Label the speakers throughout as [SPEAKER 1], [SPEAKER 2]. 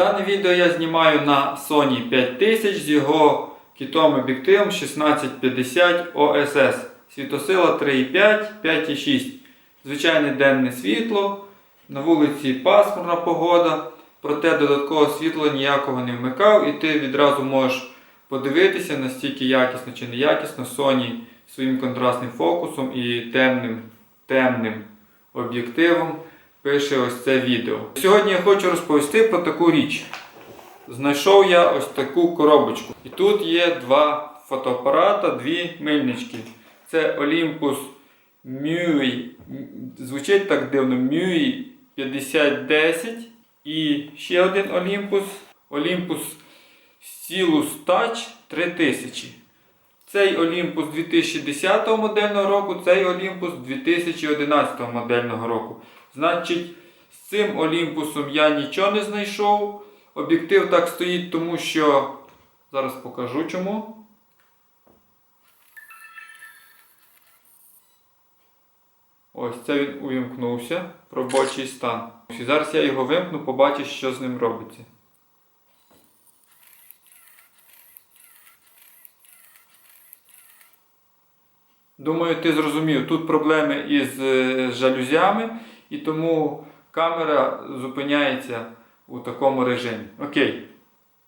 [SPEAKER 1] Дане відео я знімаю на Sony 5000 з його кітом об'єктивом 1650 OSS. Світосила 3,5, 5,6. Звичайне денне світло. На вулиці пасмурна погода. Проте додаткового світла ніякого не вмикав, і ти відразу можеш подивитися, настільки якісно чи неякісно Sony своїм контрастним фокусом і темним, темним об'єктивом пише ось це відео. Сьогодні я хочу розповісти про таку річ. Знайшов я ось таку коробочку. І тут є два фотоапарата, дві мильнички. Це Olympus MUI, звучить так дивно, MUI 5010 і ще один Olympus, Olympus Stylus Touch 3000. Цей Olympus 2010 модельного року, цей Olympus 2011 модельного року. Значить, з цим Олімпусом я нічого не знайшов. Об'єктив так стоїть, тому що. Зараз покажу чому. Ось це він увімкнувся робочий стан. І зараз я його вимкну, побачу, що з ним робиться. Думаю, ти зрозумів, тут проблеми із е, жалюзями, і тому камера зупиняється у такому режимі. Окей.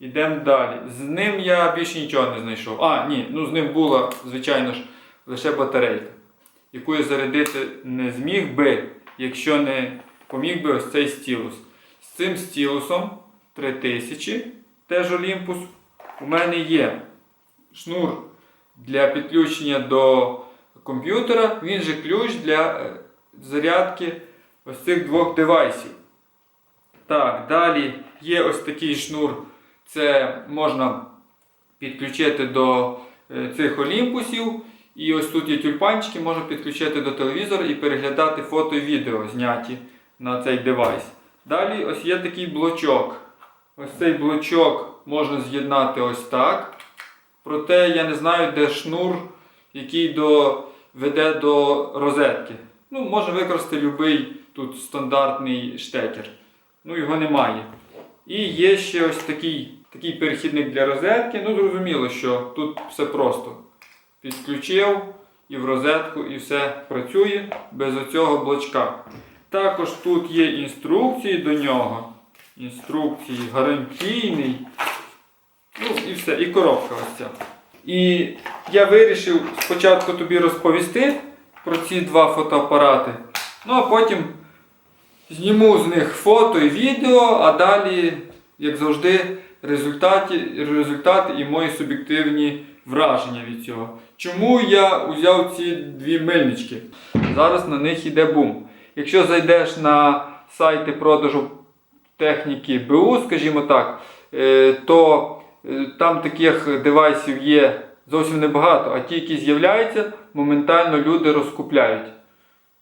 [SPEAKER 1] Йдемо далі. З ним я більше нічого не знайшов. А, ні, ну з ним була, звичайно ж, лише батарейка, яку я зарядити не зміг би, якщо не поміг би ось цей стілус. З цим стілусом 3000, теж Олімпус, у мене є шнур для підключення до комп'ютера, він же ключ для е, зарядки ось цих двох девайсів. Так, далі є ось такий шнур. Це можна підключити до е, цих олімпусів. І ось тут є тюльпанчики, можна підключити до телевізора і переглядати фото і відео зняті на цей девайс. Далі ось є такий блочок. Ось цей блочок можна з'єднати ось так. Проте я не знаю, де шнур, який до, веде до розетки. Ну, можна використати будь-який тут стандартний штекер. Ну, його немає. І є ще ось такий, такий перехідник для розетки. Ну, зрозуміло, що тут все просто. Підключив і в розетку, і все працює без оцього блочка. Також тут є інструкції до нього. Інструкції гарантійний. Ну і все, і коробка ось ця. І я вирішив спочатку тобі розповісти про ці два фотоапарати. Ну а потім зніму з них фото і відео, а далі, як завжди, результати, результати і мої суб'єктивні враження від цього. Чому я взяв ці дві мильнички? Зараз на них йде бум. Якщо зайдеш на сайти продажу техніки БУ, скажімо так, е, то е, там таких девайсів є зовсім небагато, а ті, які з'являються, моментально люди розкупляють.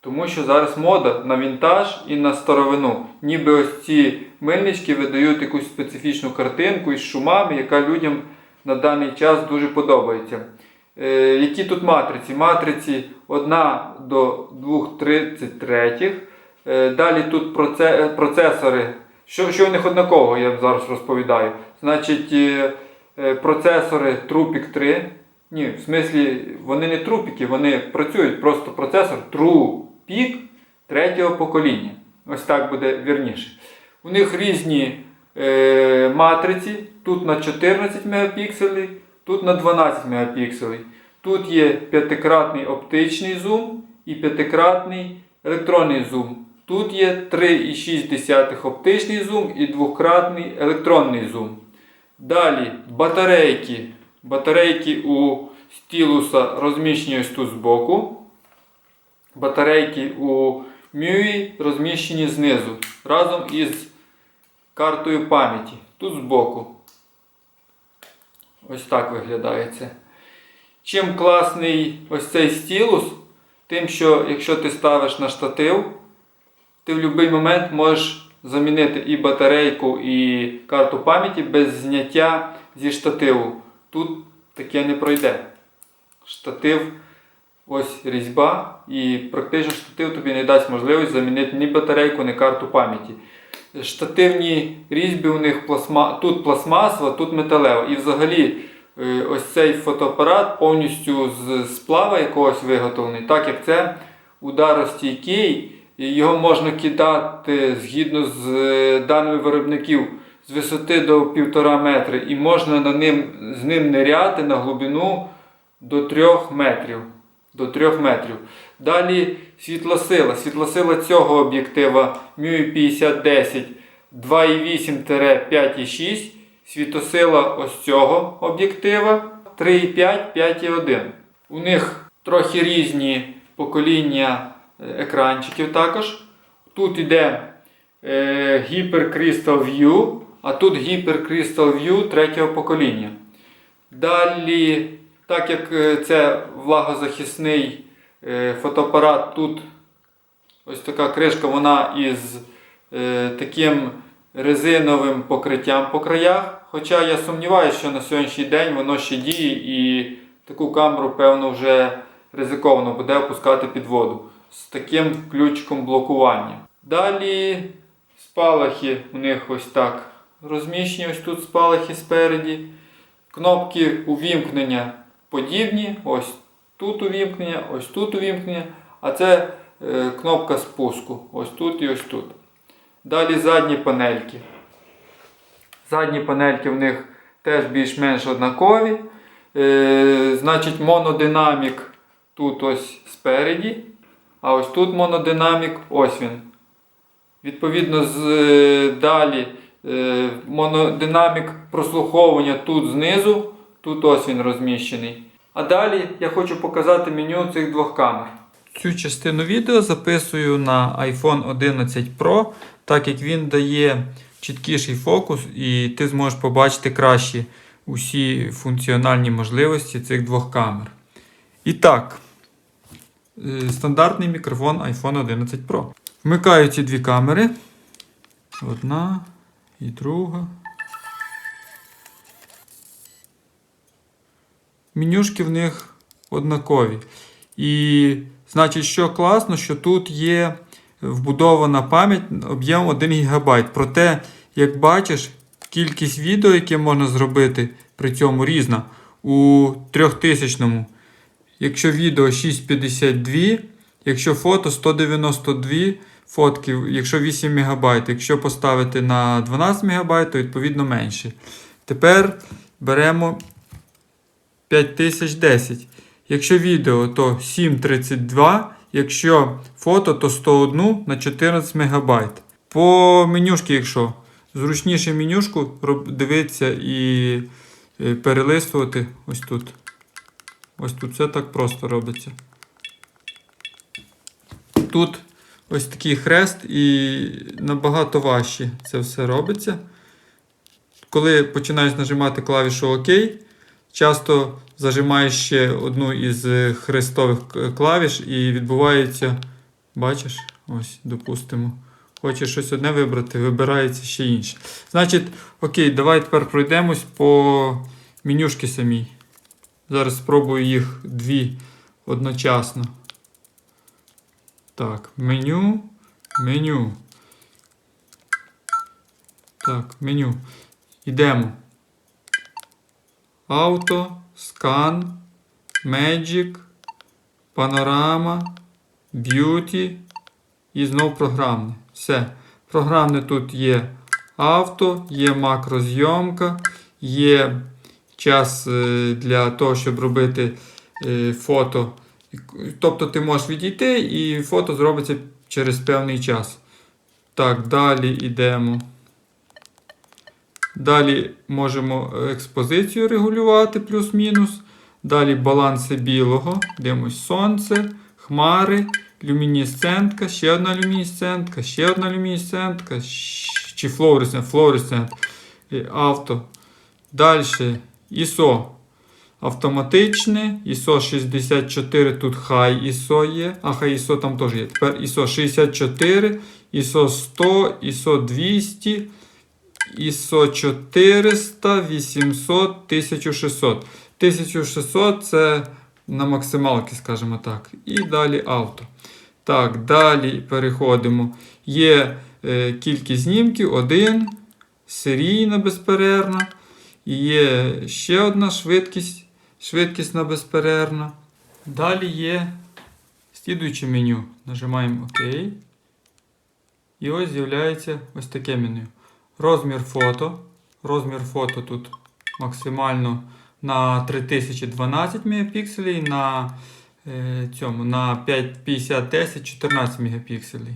[SPEAKER 1] Тому що зараз мода на вінтаж і на старовину. Ніби ось ці мильнички видають якусь специфічну картинку із шумами, яка людям на даний час дуже подобається. Е, які тут матриці? Матриці 1 до 2,33. Е, далі тут проце- е, процесори. Що, що в них однакового, я зараз розповідаю. Значить, е, е, процесори Trupik 3. Ні, в смислі, вони не трупіки, вони працюють, просто процесор Trupik третього покоління. Ось так буде вірніше. У них різні е, матриці. Тут на 14 мегапікселів, тут на 12 мегапікселів. Тут є п'ятикратний оптичний зум і п'ятикратний електронний зум. Тут є 3,6 оптичний зум і двократний електронний зум. Далі батарейки. Батарейки у стілуса розміщені ось тут збоку. Батарейки у MIUI розміщені знизу разом із картою пам'яті. Тут збоку. Ось так виглядає це. Чим класний ось цей стілус, тим, що якщо ти ставиш на штатив, ти в будь-який момент можеш замінити і батарейку, і карту пам'яті без зняття зі штативу. Тут таке не пройде. Штатив, ось різьба, і практично штатив тобі не дасть можливість замінити ні батарейку, ні карту пам'яті. штативні різьби у них пластма... тут пластмасова, тут металева. І взагалі е, ось цей фотоапарат повністю з сплава якогось виготовлений, так як це ударостійкий, його можна кидати згідно з е, даними виробників з висоти до 1,5 метри, і можна на ним, з ним ниряти на глибину до 3 метрів. До 3 метрів. Далі світлосила. Світлосила цього об'єктива MIUI 5010 2,8-5,6. Світосила ось цього об'єктива 3,5, 5,1. У них трохи різні покоління е, екранчиків також. Тут іде е, Hyper Crystal View, а тут Hyper Crystal View третього покоління. Далі, так як це влагозахисний е, фотоапарат, тут ось така кришка, вона із е, таким резиновим покриттям по краях. Хоча я сумніваюся, що на сьогоднішній день воно ще діє і таку камеру, певно, вже ризиковано буде опускати під воду з таким ключиком блокування. Далі спалахи у них ось так розміщені, ось тут спалахи спереді. Кнопки увімкнення подібні. Ось тут увімкнення, ось тут увімкнення. А це е, кнопка спуску. Ось тут і ось тут. Далі задні панельки. Задні панельки в них теж більш-менш однакові. Е, значить, монодинамік тут ось спереді. А ось тут монодинамік, ось він. Відповідно, з, е, далі е, монодинамік прослуховування тут знизу, тут ось він розміщений. А далі я хочу показати меню цих двох камер. Цю частину відео записую на iPhone 11 Pro, так як він дає чіткіший фокус, і ти зможеш побачити краще усі функціональні можливості цих двох камер. І так, е, стандартний мікрофон iPhone 11 Pro. Вмикаю ці дві камери. Одна і друга. Менюшки в них однакові. І значить, що класно, що тут є вбудована пам'ять об'ємом 1 ГБ. Проте, як бачиш, кількість відео, яке можна зробити при цьому різна. У 3000 Якщо відео 6,52, якщо фото 192 фотки, якщо 8 МБ, якщо поставити на 12 МБ, то відповідно менше. Тепер беремо 5010. Якщо відео, то 7,32, якщо фото, то 101 на 14 МБ. По менюшки, якщо зручніше менюшку дивитися і е, перелистувати ось тут. Ось тут все так просто робиться. Тут ось такий хрест і набагато важче це все робиться. Коли починаєш нажимати клавішу ОК, часто зажимаєш ще одну із хрестових клавіш і відбувається, бачиш, ось, допустимо. Хочеш щось одне вибрати, вибирається ще інше. Значить, окей, давай тепер пройдемось по менюшки самій. Зараз спробую їх дві одночасно. Так, меню, меню. Так, меню. Йдемо. Авто, скан, Magic, панорама, б'юті і знов програмне. Все. Програмне тут є авто, є макрозйомка, є час е, для того, щоб робити е, фото. Тобто ти можеш відійти і фото зробиться через певний час. Так, далі йдемо. Далі можемо експозицію регулювати плюс-мінус. Далі баланси білого. Дивимось сонце, хмари, люмінесцентка, ще одна люмінесцентка, ще одна люмінесцентка, щ- чи флуоресцент, флуоресцент, авто. Далі ISO автоматичне, ISO 64, тут хай ISO є, а хай ISO там теж є. Тепер ISO 64, ISO 100, ISO 200, ISO 400, 800, 1600. 1600 це на максималки, скажімо так. І далі авто. Так, далі переходимо. Є е, кількість знімків, один, серійна безперервна. Є ще одна швидкість, швидкісна безперервна. Далі є слідуюче меню. Нажимаємо ОК. І ось з'являється ось таке меню. Розмір фото. Розмір фото тут максимально на 3012 мегапікселів, на е, цьому на 5010 14 мегапікселів.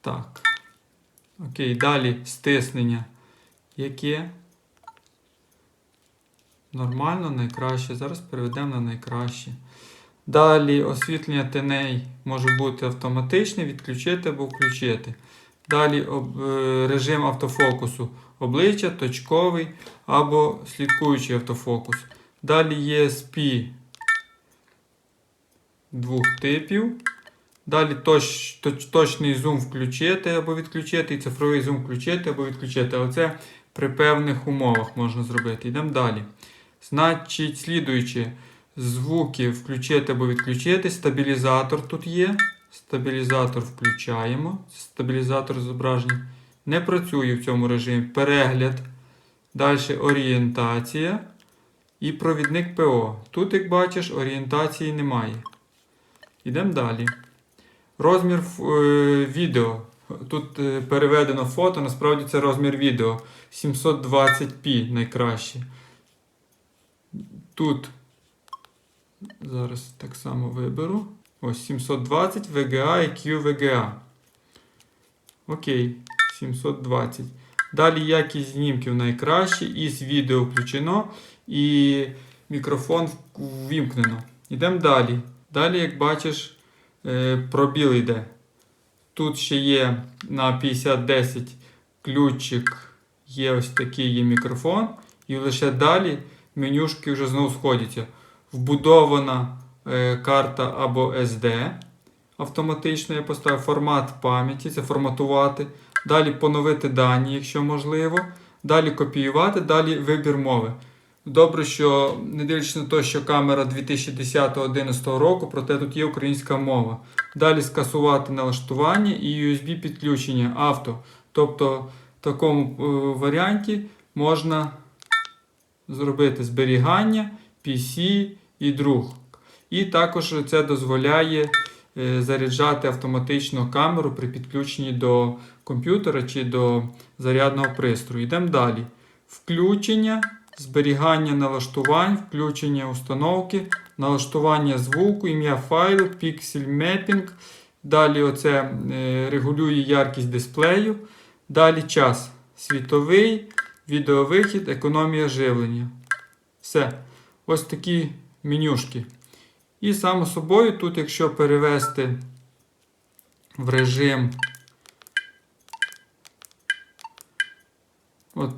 [SPEAKER 1] Так. Окей, далі стиснення. Яке? Нормально, найкраще. Зараз переведемо на найкраще. Далі освітлення теней може бути автоматичне, відключити або включити. Далі об, е, режим автофокусу. Обличчя, точковий або слідкуючий автофокус. Далі є SP двох типів. Далі точ, точ, точний зум включити або відключити, і цифровий зум включити або відключити. Оце при певних умовах можна зробити. Йдемо далі. Значить, слідуючи, звуки включити або відключити. Стабілізатор тут є. Стабілізатор включаємо. Стабілізатор зображення. Не працює в цьому режимі. Перегляд. Далі орієнтація. І провідник ПО. Тут, як бачиш, орієнтації немає. Йдемо далі. Розмір е, відео. Тут е, переведено фото, насправді це розмір відео. 720p найкраще. Тут зараз так само виберу. Ось 720 VGA і QVGA. Окей, 720. Далі якість знімків найкраще, і з відео включено, і мікрофон ввімкнено. Йдемо далі. Далі, як бачиш, е, пробіл йде. Тут ще є на 5010 ключик, є ось такий є мікрофон. І лише далі менюшки вже знову сходяться. Вбудована карта або SD. Автоматично я поставив формат пам'яті, це форматувати. Далі поновити дані, якщо можливо. Далі копіювати, далі вибір мови. Добре, що не дивлячись на те, що камера 2010-2011 року, проте тут є українська мова. Далі скасувати налаштування і USB підключення авто. Тобто в такому е, варіанті можна зробити зберігання, PC і друг. І також це дозволяє е, заряджати автоматично камеру при підключенні до комп'ютера чи до зарядного пристрою. Йдемо далі. Включення, зберігання налаштувань, включення установки, налаштування звуку, ім'я файлу, Pixel Mapping. Далі оце е, регулює яркість дисплею. Далі час світовий, відеовихід, економія живлення. Все. Ось такі менюшки. І само собою, тут, якщо перевести в режим от,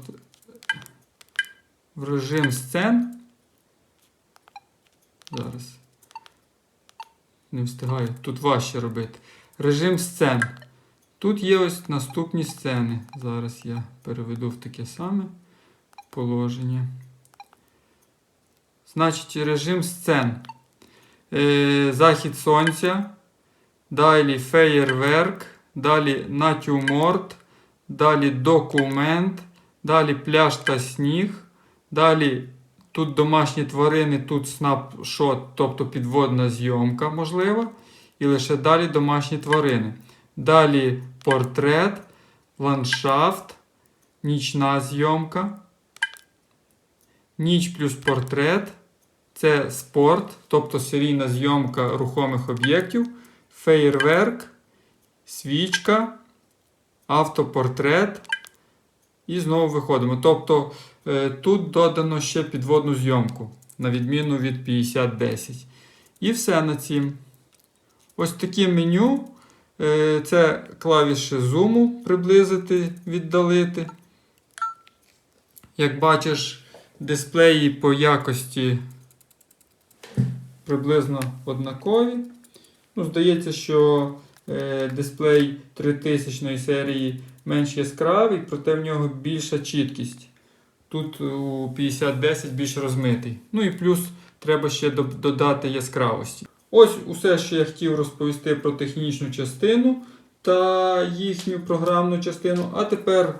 [SPEAKER 1] в режим сцен. Зараз. Не встигаю. Тут важче робити. Режим сцен. Тут є ось наступні сцени. Зараз я переведу в таке саме положення. Значить, режим сцен. Е, Захід сонця. Далі феєрверк. Далі натюрморт. Далі документ. Далі пляж та сніг. Далі тут домашні тварини, тут снапшот, тобто підводна зйомка можлива. І лише далі домашні тварини. Далі портрет, ландшафт, нічна зйомка. Ніч плюс портрет. Це спорт, тобто серійна зйомка рухомих об'єктів, феєрверк, свічка, автопортрет. І знову виходимо. Тобто е, тут додано ще підводну зйомку, на відміну від 5010. І все на цім. Ось таке меню. Е, Це клавіші зуму приблизити, віддалити. Як бачиш, дисплеї по якості приблизно однакові. Ну, Здається, що е, дисплей 3000 серії менш яскравий, проте в нього більша чіткість. Тут у 5010 більш розмитий. Ну і плюс треба ще до- додати яскравості. Ось усе, що я хотів розповісти про технічну частину. та їхню програмну частину. А тепер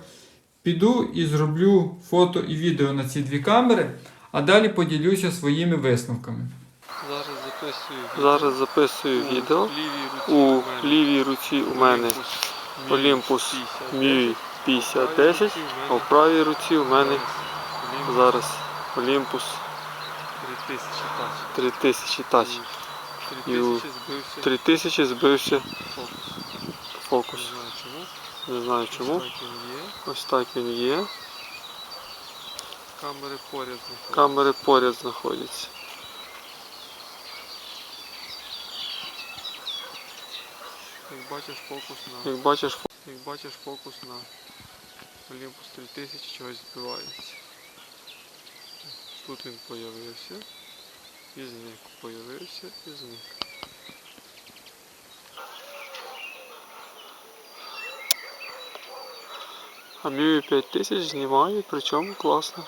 [SPEAKER 1] піду і зроблю фото і відео на ці дві камери, а далі поділюся своїми висновками.
[SPEAKER 2] Зараз записую
[SPEAKER 3] Зараз записую
[SPEAKER 2] У
[SPEAKER 3] відео. У лівій руці у мене Olympus Mii 5010, а в правій руці у мене зараз Olympus
[SPEAKER 2] 3000 тач.
[SPEAKER 3] 3000 Touch. І у
[SPEAKER 2] 3000 збився фокус. Не знаю чому.
[SPEAKER 3] Ось так він є.
[SPEAKER 2] Камери поряд знаходяться.
[SPEAKER 3] Камери поряд знаходяться.
[SPEAKER 2] Як бачиш фокус на
[SPEAKER 3] Як бачиш, фо-
[SPEAKER 2] як бачиш фокус на Olympus 3000 чогось збивається. Тут він появився. І зник. Появився і зник.
[SPEAKER 3] а Mii 5000 знімає, причому класно.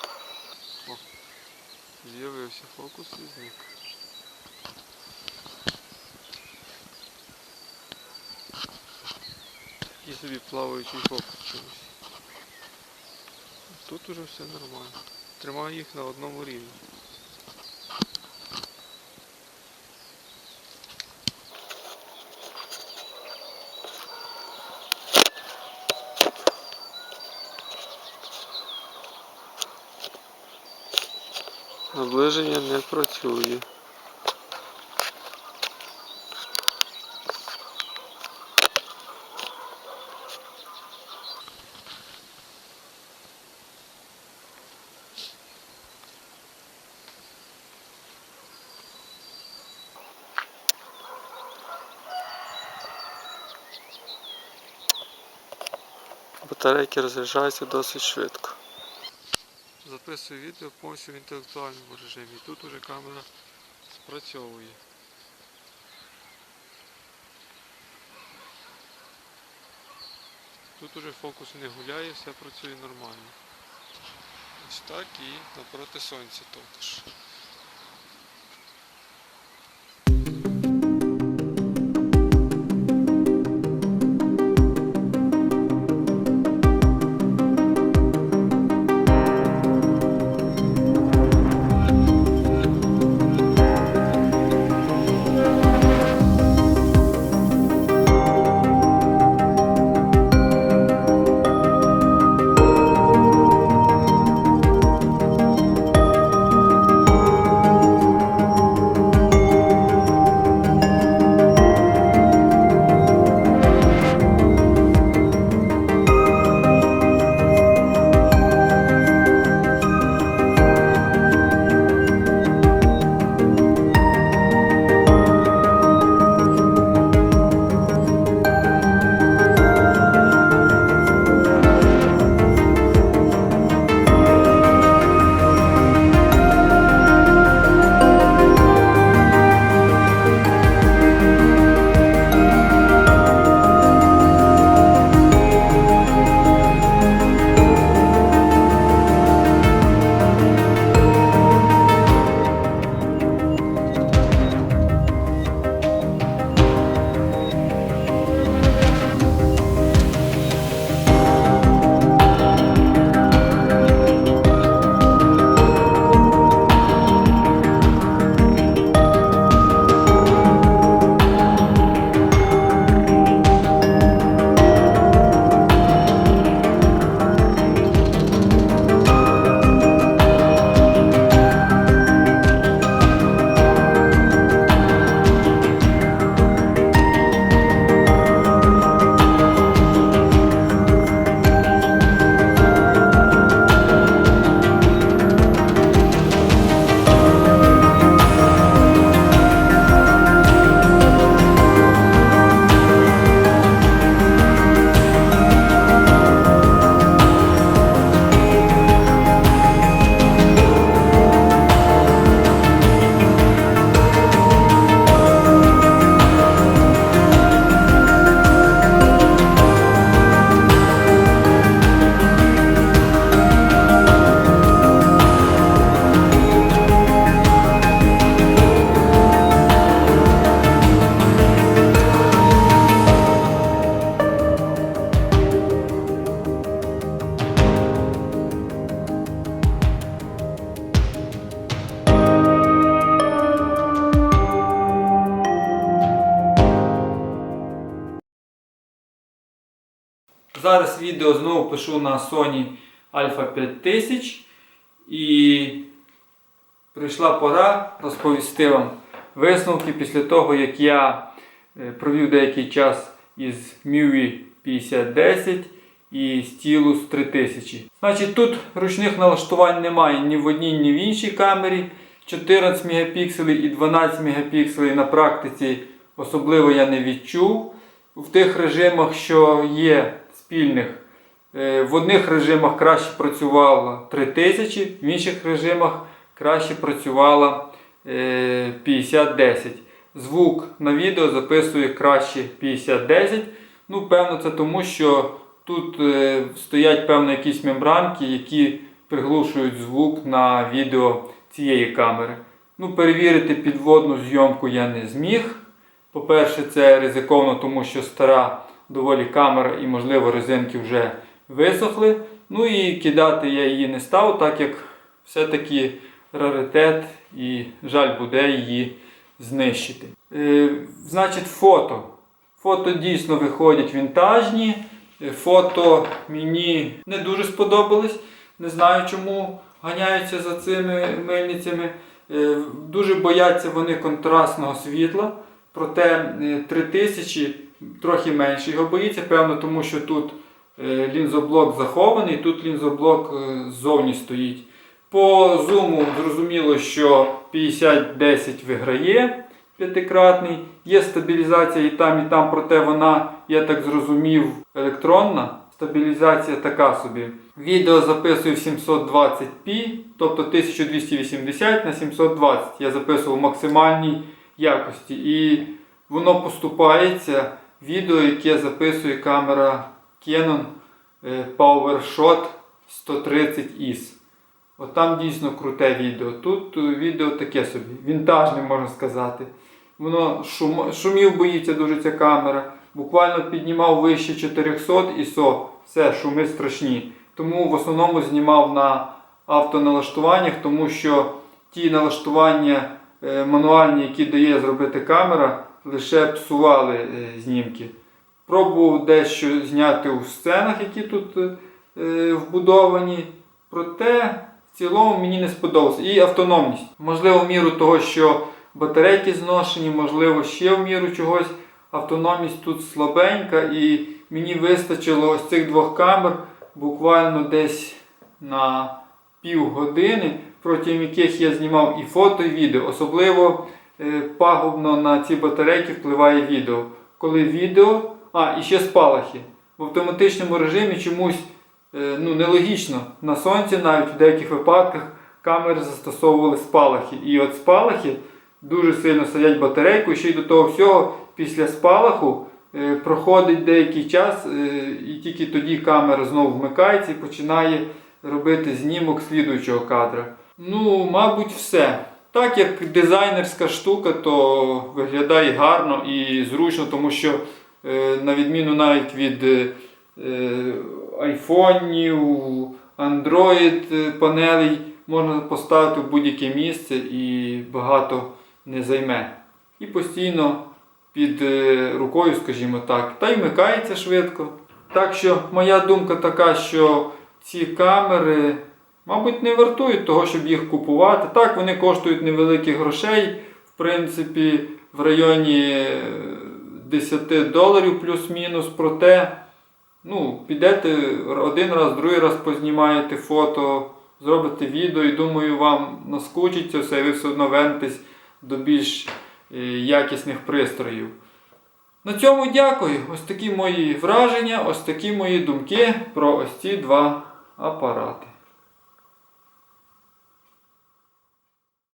[SPEAKER 2] З'явився фокус і зник. І собі плаваючий фокус чомусь. Тут уже все нормально. Тримаю їх на одному рівні.
[SPEAKER 3] Наближення не працює. Батарейки розряджаються досить швидко.
[SPEAKER 2] Записую відео повністю в інтелектуальному режимі. Тут уже камера спрацьовує. Тут уже фокус не гуляє, все працює нормально. Ось так і напроти сонця також.
[SPEAKER 1] Зараз відео знову пишу на Sony Alpha 5000 і прийшла пора розповісти вам висновки після того, як я е, провів деякий час із MIUI 5010 і Stylus 3000. Значить, тут ручних налаштувань немає ні в одній, ні в іншій камері. 14 Мп і 12 Мп на практиці особливо я не відчув. В тих режимах, що є спільних, е, в одних режимах краще працювало 3000, в інших режимах краще працювала е, 5010. Звук на відео записує краще 5010. Ну, певно, це тому, що тут е, стоять певно якісь мембранки, які приглушують звук на відео цієї камери. Ну, перевірити підводну зйомку я не зміг. По-перше, це ризиковано, тому що стара доволі камера і, можливо, резинки вже висохли. Ну і кидати я її не став, так як все-таки раритет і жаль буде її знищити. Е, значить, фото. Фото дійсно виходять вінтажні. Е, Фото мені не дуже сподобались. Не знаю, чому ганяються за цими мильницями. Е, Дуже бояться вони контрастного світла. Проте е, 3000 трохи менше його боїться, певно, тому що тут е, лінзоблок захований, тут лінзоблок е, ззовні стоїть. По зуму зрозуміло, що 50-10 виграє п'ятикратний. Є стабілізація і там, і там, проте вона, я так зрозумів, електронна. Стабілізація така собі. Відео записую в 720p, тобто 1280 на 720. Я записував максимальній якості. І воно поступається відео, яке записує камера Canon е, PowerShot 130S. От там дійсно круте відео. Тут е, відео таке собі, вінтажне можна сказати. Воно шум, шумів боїться дуже ця камера. Буквально піднімав вище 400 ISO. Все, шуми страшні. Тому в основному знімав на автоналаштуваннях, тому що ті налаштування е, мануальні, які дає зробити камера, лише псували е, знімки. Пробував дещо зняти у сценах, які тут е, е, вбудовані. Проте в цілому мені не сподобалося. І автономність. Можливо, в міру того, що батарейки зношені, можливо, ще в міру чогось. Автономність тут слабенька, і мені вистачило ось цих двох камер буквально десь на півгодини, протягом яких я знімав і фото, і відео. Особливо пагубно на ці батарейки впливає відео. Коли відео, а і ще спалахи. В автоматичному режимі чомусь е, ну, нелогічно. На сонці навіть в деяких випадках камери застосовували спалахи. І от спалахи дуже сильно садять батарейку, і ще й до того всього після спалаху е, проходить деякий час, е, і тільки тоді камера знову вмикається і починає робити знімок слідуючого кадра. Ну, мабуть, все. Так як дизайнерська штука, то виглядає гарно і зручно, тому що е, на відміну навіть від е, е, айфонів, Android панелей можна поставити в будь-яке місце і багато не займе. І постійно під рукою, скажімо так, та й вмикається швидко. Так що моя думка така, що ці камери, мабуть, не вартують того, щоб їх купувати. Так, вони коштують невеликих грошей, в принципі, в районі е, 10 доларів плюс-мінус. Проте, ну, підете один раз, другий раз познімаєте фото, зробите відео і думаю, вам наскучиться все, і ви все одно вернетесь до більш е, якісних пристроїв. На цьому дякую. Ось такі мої враження, ось такі мої думки про ось ці два апарати.